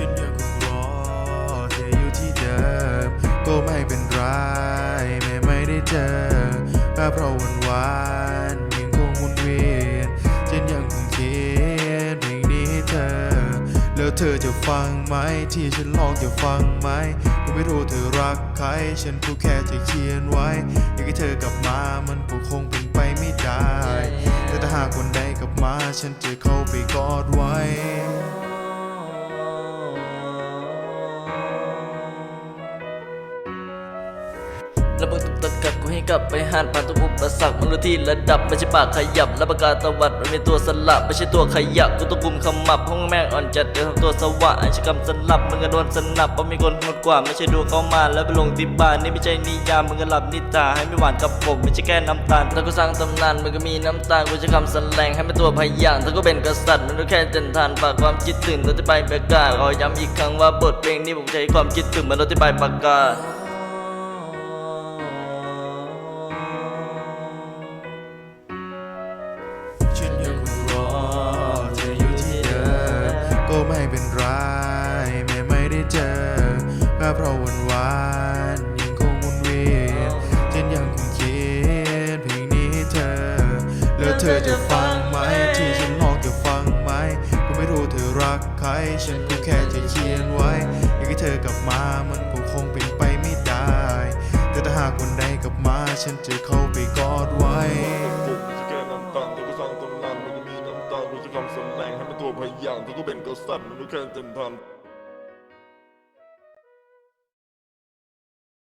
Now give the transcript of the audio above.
ฉันยังคงรอเธออยู่ที่เดิมก็ไม่เป็นไรแม้ไม่ได้เจอแค่เพราะวันวานยังคงวนเวียนฉันยังคงเขียนเพลงนี้ให้เธอ แล้วเธอจะฟังไหมที่ฉันลองจะฟังไหมก็ไม่รู้เธอรักใคร ฉันก็แค่จะเขียนไว้อยากให้เธอกลับมามันก็คงเป็นไปไม่ได้ แต่ถ้าหากคนใดกลับมาฉันจะเข้าไปกอดไว้ ระเบิดตุกตะกัดกูให้กลับไปหันผ่านทุกอุปสรรคมันรู้ที่ระดับไม่ใช่ปากขยับและประกาศตวัดมันเป็นตัวสลับไม่ใช่ตัวขยับกูต้องกุมขมับห้องแม่งอ่อนจัดเดี๋ยวทำตัวสวะไอ้ชะกำสลับมึงก็โดนสนับเพราะมีคนโหดกว่าไม่ใช่ดูเข้ามาแล้วไปลงที่บ้านนี่ไม่ใช่นิยามมึงก็หลับนิตาให้ไม่หวานกับผมไม่ใช่แค่น้ำตาลถ้ากูสร้างตำนานมึงก็มีน้ำตาลกูจะคำสแสลงให้เป็นตัวพยางถ้ากูเป็นกษัตริย์มันรู้แค่จันทานฝากความคิดถึงเราจะไปประกาศขอย้ำอีกครั้งว่าบทเพลงนี้ผมใช้ความคิดถึงมันเราจะไปประกาศ ก็ไม่เป็นไรแม้ไม่ได้เจอก็เพราะวันวานยังคงวนเวียนฉันยังคงเขียนเพลงนี้เธอ แล้วเธอจะฟังไหมที่ฉันลองจะฟังไหมก็ไม่รู้เธอรักใคร ฉันก็แค่จะเขียนไว้อยากให้เธอกลับมามันก็คงเป็นไปไม่ได้ แต่ถ้าหากวันใดกลับมาฉันจะเข้าไปกอดำนามันก็มีน้ำตาลรู้จักคำสนแรงให้มันตัวพยางถ้าก็เป็นกษัตริย์มันก็แค่เต็มทัน